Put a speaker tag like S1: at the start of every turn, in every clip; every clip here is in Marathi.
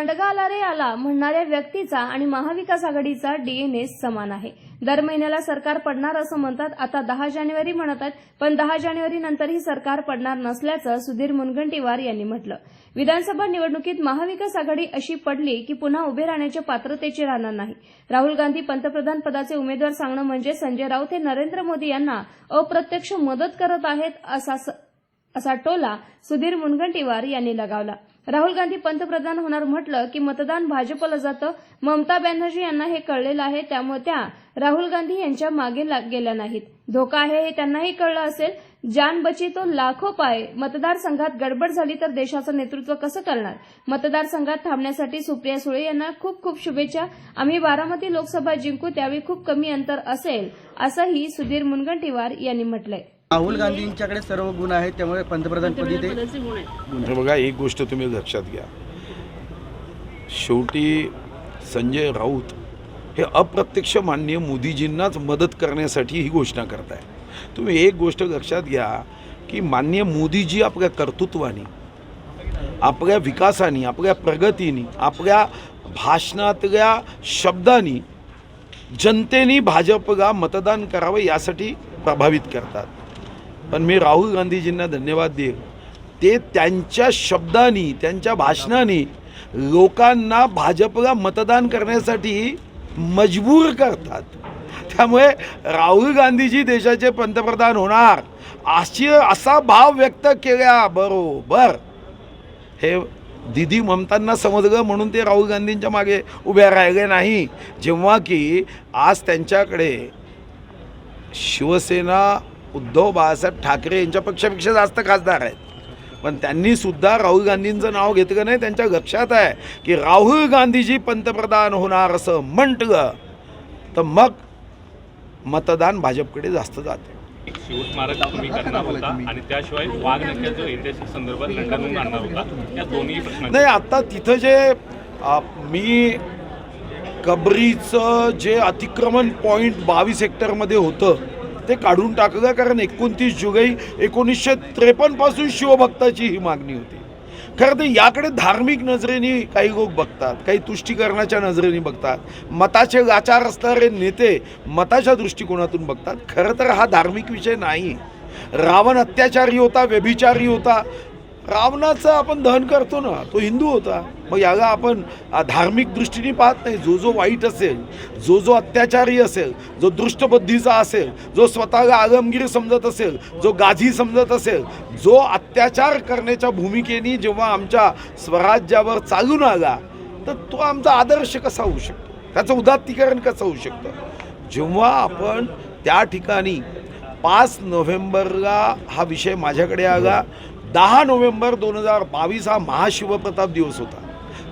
S1: दांडगा आला रे आला म्हणणाऱ्या व्यक्तीचा आणि महाविकास आघाडीचा डीएनए समान आहे. दर महिन्याला सरकार पडणार असं म्हणतात. आता दहा जानेवारी म्हणत आहेत पण दहा जानेवारी नंतरही सरकार पडणार नसल्याचं सुधीर मुनगंटीवार यांनी म्हटलं. विधानसभा निवडणुकीत महाविकास आघाडी अशी पडली की पुन्हा उभे राहण्याच्या पात्रतेची राहणार नाही. राहुल गांधी पंतप्रधान पदाचे उमेदवार सांगणं म्हणजे संजय राऊत हे नरेंद्र मोदी यांना अप्रत्यक्ष मदत करत आहेत असा स- असा टोला सुधीर मुनगंटीवार यांनी लगावला. राहुल गांधी पंतप्रधान होणार म्हटलं की मतदान भाजपला जातं. ममता बॅनर्जी यांना हे कळलेलं आहे त्यामुळे त्या राहुल गांधी यांच्या मागे लाग- गेल्या नाहीत. धोका आहे हे त्यांनाही कळलं असेल. जान बची तो लाखो पाय. मतदारसंघात गडबड झाली तर देशाचं नेतृत्व कसं करणार? मतदारसंघात थांबण्यासाठी सुप्रिया सुळे यांना खूप खूप शुभेच्छा. आम्ही बारामती लोकसभा जिंकू त्यावेळी खूप कमी अंतर असेल असंही सुधीर मुनगंटीवार यांनी म्हटलंय.
S2: राहुल गांधींच्याकडे सर्व गुण आहेत त्यामुळे पंतप्रधानपदी ते
S3: हे बघा एक गोष्ट तुम्ही लक्षात घ्या. शेवटी संजय राऊत हे अप्रत्यक्ष माननीय मोदीजींनाच मदत करण्यासाठी ही घोषणा करताय. तुम्ही एक गोष्ट लक्षात घ्या की माननीय मोदीजी आपल्या कर्तृत्वाने आपल्या विकासाने आपल्या प्रगतीने आपल्या भाषणातल्या शब्दांनी जनतेने भाजपला मतदान करावं यासाठी प्रभावित करतात. पण मी राहुल गांधीजींना धन्यवाद देईल. ते त्यांच्या शब्दांनी त्यांच्या भाषणाने लोकांना भाजपला मतदान करण्यासाठी मजबूर करतात. त्यामुळे राहुल गांधीजी देशाचे पंतप्रधान होणार अशी असा भाव व्यक्त केल्याबरोबर हे दिदी ममतांना समजलं म्हणून ते राहुल गांधींच्या मागे उभे राहिले नाही. जेव्हा की आज त्यांच्याकडे शिवसेना उद्धव बाळासाहेब ठाकरे यांच्या पक्षापेक्षा जास्त खासदार आहेत. पण त्यांनी सुद्धा राहुल गांधींचं नाव घेतलं नाही त्यांच्या लक्षात आहे की राहुल गांधीजी पंतप्रधान होणार असं म्हटलं तर मग मतदान भाजपकडे जास्त जाते.
S4: एक शिवस्मारक तुम्ही करणार होता आणि त्याशिवाय वाघ नक्याच्या ऐतिहासिक संदर्भात लंडनहून आणणार होता. या दोन्ही प्रश्नांची
S3: नाही आता तिथं जे मी कबरीचं जे अतिक्रमण पॉईंट बावीस हेक्टरमध्ये होतं ते काढून टाकलं कारण एकोणतीस जुलै एकोणीसशे त्रेपन्नपासून शिवभक्ताची ही मागणी होती. खरं तर याकडे धार्मिक नजरेने काही लोक बघतात काही तुष्टीकरणाच्या नजरेने बघतात. मताचे लाचार असणारे नेते मताच्या दृष्टिकोनातून बघतात. खरं तर हा धार्मिक विषय नाही. रावण अत्याचारी होता व्यभिचारी होता रावणाचं आपण दहन करतो ना तो हिंदू होता. मग याला आपण धार्मिक दृष्टीने पाहत नाही. जो जो वाईट असेल जो जो अत्याचारी असेल जो दृष्टबुद्धीचा असेल जो स्वतःला आलमगीर समजत असेल जो गाझी समजत असेल जो अत्याचार करण्याच्या भूमिकेने जेव्हा आमच्या स्वराज्यावर चालून आला तर तो आमचा आदर्श कसा होऊ शकतो? त्याचं उदात्तीकरण कसं होऊ शकतं? जेव्हा आपण त्या ठिकाणी पाच नोव्हेंबरला हा विषय माझ्याकडे आला दहा नोव्हेंबर दोन हजार बावीस हा महाशिवप्रताप दिवस होता.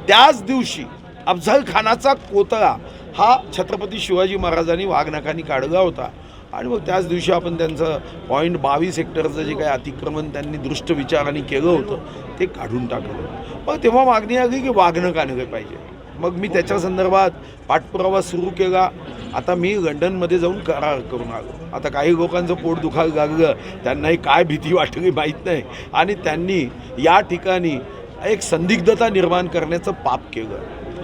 S3: त्याच दिवशी अफझल खानाचा कोतळा हा छत्रपती शिवाजी महाराजांनी वाघनाकांनी काढला होता. आणि मग त्याच दिवशी आपण त्यांचं पॉईंट बावीस हेक्टरचं जे काही अतिक्रमण त्यांनी दृष्ट विचाराने केलं होतं ते काढून टाकलं मग तेव्हा मागणी आली की वाघनक काढलं पाहिजे? मग मी त्याच्या संदर्भात पाठपुरावा सुरू केला. आता मी लंडनमध्ये जाऊन करार करून आलो. आता काही लोकांचं पोट दुखायला लागलं. त्यांनाही काय भीती वाटली माहीत नाही. आणि त्यांनी या ठिकाणी एक संदिग्धता निर्माण करण्याचं पाप केलं.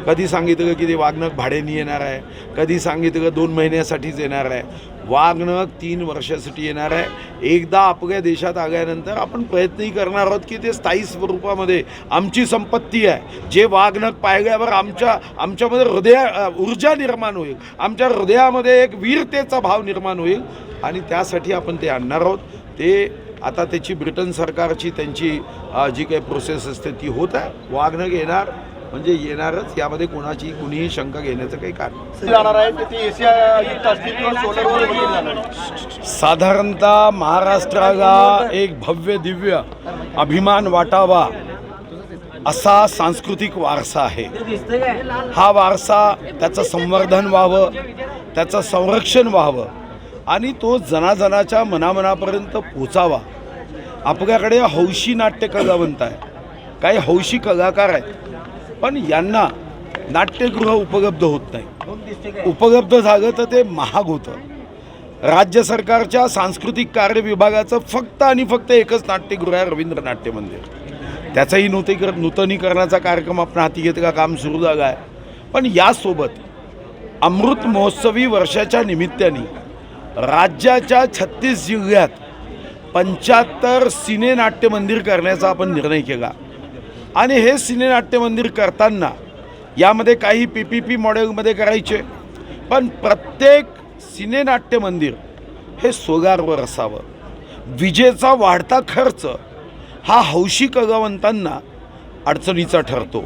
S3: कधी सांगितलं की ते वागणं भाड्याने येणार आहे? कधी सांगितलं दोन महिन्यासाठीच येणार आहे? वागणं तीन वर्षासाठी येणार आहे. एकदा आपल्या देशात आल्यानंतर आपण प्रयत्नही करणार आहोत की ते स्थायी स्वरूपामध्ये आमची संपत्ती आहे. जे वागणं पाहिल्यावर आमच्या आमच्यामध्ये हृदय ऊर्जा निर्माण होईल. आमच्या हृदयामध्ये एक वीरतेचा भाव निर्माण होईल. आणि त्यासाठी आपण ते आणणार आहोत. ते आता त्याची ब्रिटन सरकारची त्यांची जी काही प्रोसेस असते ती होत आहे. वागणं येणार. म्हणजे येणारच यामध्ये कोणाची कुणीही शंका घेण्याचं काही कारण. साधारणतः महाराष्ट्राला एक भव्य दिव्य अभिमान वाटावा असा सांस्कृतिक वारसा आहे. हा वारसा त्याचं संवर्धन व्हावं त्याचं संरक्षण व्हावं आणि तो जनाजनाच्या मनामनापर्यंत पोचावा. आपल्याकडे हौशी नाट्य कलावंत आहे. काही हौशी कलाकार आहेत. पण यांना नाट्यगृह उपलब्ध होत नाही. उपलब्ध झालं तर ते महाग होतं. राज्य सरकारच्या सांस्कृतिक कार्य विभागाचं फक्त आणि फक्त एकच नाट्यगृह आहे रवींद्र नाट्य मंदिर. त्याचाही नूतनीकर नूतनीकरणाचा कार्यक्रम आपण हाती घेतला काम सुरू झाला आहे. पण यासोबत अमृत महोत्सवी वर्षाच्या निमित्ताने राज्याच्या छत्तीस जिल्ह्यात पंच्याहत्तर सिने नाट्य मंदिर करण्याचा आपण निर्णय केला. आणि हे सिनेनाट्य मंदिर करताना यामध्ये काही पी पी पी मॉडेलमध्ये करायचे. पण प्रत्येक सिनेनाट्य मंदिर हे सोगारवर असावं. विजेचा वाढता खर्च हा हौशी कलावंतांना अडचणीचा ठरतो.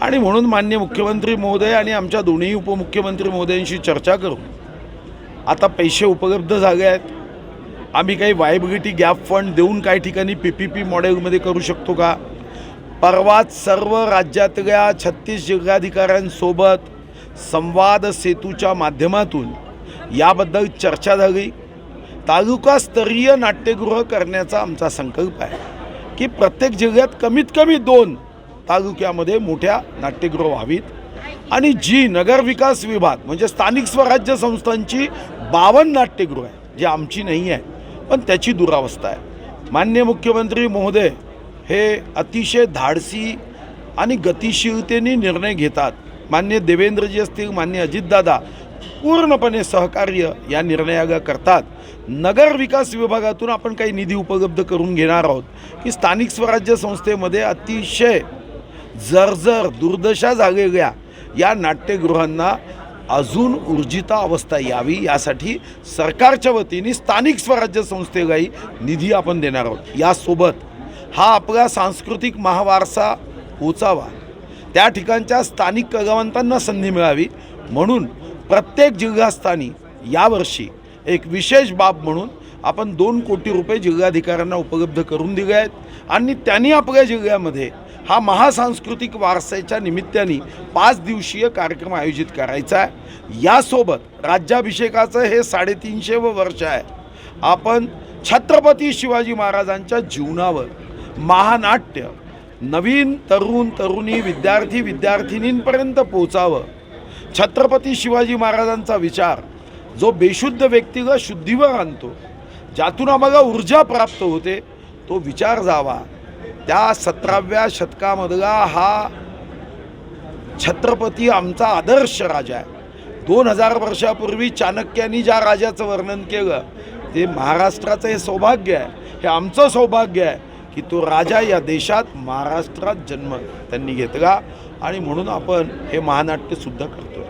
S3: आणि म्हणून मान्य मुख्यमंत्री महोदय आणि आमच्या दोन्ही उपमुख्यमंत्री महोदयांशी चर्चा करून आता पैसे उपलब्ध झाले आहेत. आम्ही काही वायबिलिटी गॅप फंड देऊन काही ठिकाणी पी पी पी मॉडेलमध्ये करू शकतो का? परवाच सर्व राज्यातल्या छत्तीस जिल्हाधिकाऱ्यांसोबत संवाद सेतूच्या माध्यमातून याबद्दल चर्चा झाली. तालुकास्तरीय नाट्यगृह करण्याचा आमचा संकल्प आहे की प्रत्येक जिल्ह्यात कमीत कमी दोन तालुक्यामध्ये मोठ्या नाट्यगृह व्हावीत आणि जी नगरविकास विभाग म्हणजे स्थानिक स्वराज्य संस्थांची बावन्न नाट्यगृह आहे जी आमची नाही आहे पण त्याची दुरावस्था आहे. मान्य मुख्यमंत्री महोदय हे अतिशय धाडसी आणि गतिशीलतेने निर्णय घेतात. मान्य देवेंद्रजी असतील मान्य अजितदादा पूर्णपणे सहकार्य या निर्णयाला करतात. नगर विकास विभागातून आपण काही निधी उपलब्ध करून घेणार आहोत. की स्थानिक स्वराज्य संस्थेमध्ये अतिशय जर्जर दुर्दशा झालेल्या या नाट्यगृहांना अजून ऊर्जिता अवस्था यावी यासाठी सरकारच्या वतीने स्थानिक स्वराज्य संस्थेलाही निधी आपण देणार आहोत. यासोबत हा आपला सांस्कृतिक महावारसा पोचावा त्या ठिकाणच्या स्थानिक कलावंतांना संधी मिळावी म्हणून प्रत्येक जिल्हास्थानी यावर्षी एक विशेष बाब म्हणून आपण दोन कोटी रुपये जिल्हाधिकाऱ्यांना उपलब्ध करून दिले आहेत आणि त्यांनी आपल्या जिल्ह्यामध्ये हा महासांस्कृतिक वारसाच्या निमित्ताने पाच दिवसीय कार्यक्रम आयोजित करायचा आहे. यासोबत राज्याभिषेकाचं हे साडेतीनशे व वर्ष आहे. आपण छत्रपती शिवाजी महाराजांच्या जीवनावर महानाट्य. नवीन तरुण तरुणी विद्यार्थी विद्यार्थिनींपर्यंत पोचावं छत्रपती शिवाजी महाराजांचा विचार जो बेशुद्ध व्यक्तीला शुद्धीवर आणतो ज्यातून आम्हाला ऊर्जा प्राप्त होते तो विचार जावा. त्या सतराव्या शतकामधला हा छत्रपती आमचा आदर्श राजा आहे. दोन हजार वर्षापूर्वी चाणक्यांनी ज्या राजाचं वर्णन केलं ते महाराष्ट्राचं हे सौभाग्य आहे. हे आमचं सौभाग्य आहे. की तो राजा या देशात महाराष्ट्रात जन्म त्यांनी घेतला. आणि म्हणून आपण हे महानाट्यसुद्धा करतो